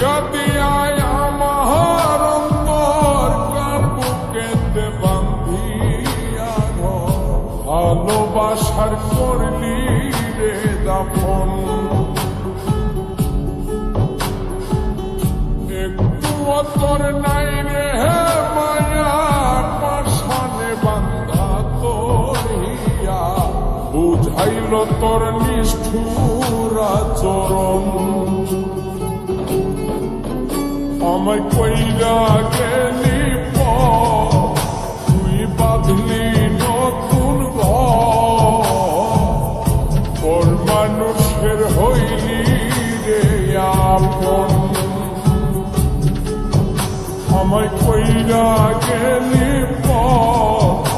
ভাঙ্গা দিয়ায় আমার অন্তর কার বুকেতে বান্ধিয়া। ভালোবাসার করলি রে দাফন। একটু অতর নাই রে মায়া পাশানে বান্ধা তোর নিষ্ঠুর আচরণ আমায় কইরা গেলি তুই বাঁধলি নতুন পর। মানুষের হইলি রে আপন আমায় কইরা গেলি পর,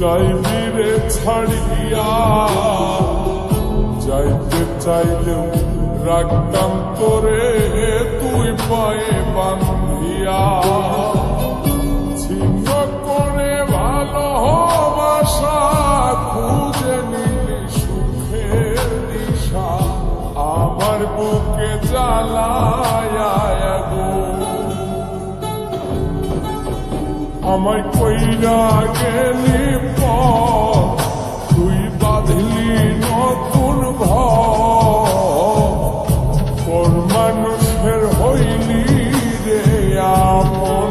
যাইবি রে ছাড়িয়া, যাইতে চাইলেও রাখতাম তোরে তুই পায়ে বান্ধিয়া। ছিন্ন করে ভালোবাসা খুঁজে নিলি সুখের দিশা আমার বুকে জ্বালায় আমায় কইরা গেলি পর তুই বাঁধলি নতুন ভর মানুষের হইলি রে আপন?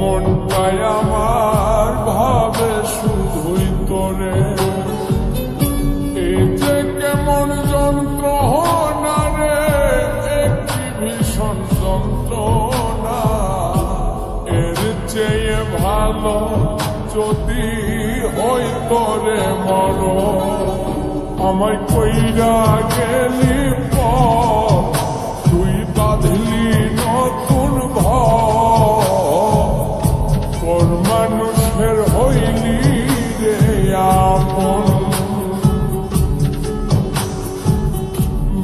মনটাই আমার, ভাবে শুধুই তোরে। এই যে কেমন যন্ত্রণা রে একটি ভীষণ যন্ত্রণা। এর চেয়ে ভালো যদি হই তোরে মর আমায় কইরা গেলি তুই বাঁধলি মানুষের হইলি রে আপন।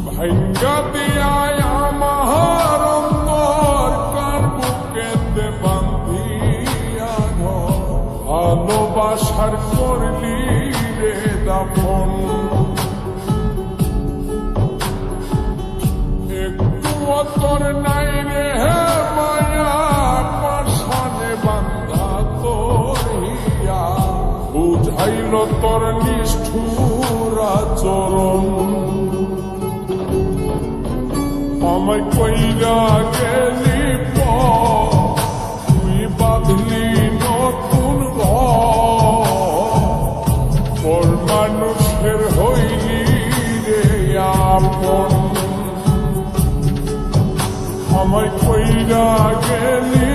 ভাঙ্গা দিয়ায় আমার অন্তর কার বুকেতে বান্ধি ভালোবাসার করলি রে দাফন একটু তোর নাই রে হে নিষ্ঠুর আচরণ আমায় কইরা গেলি তুই বাঁধলি নতুন পর মানুষের হইলি রে আপন। আমায় কইরা গেলি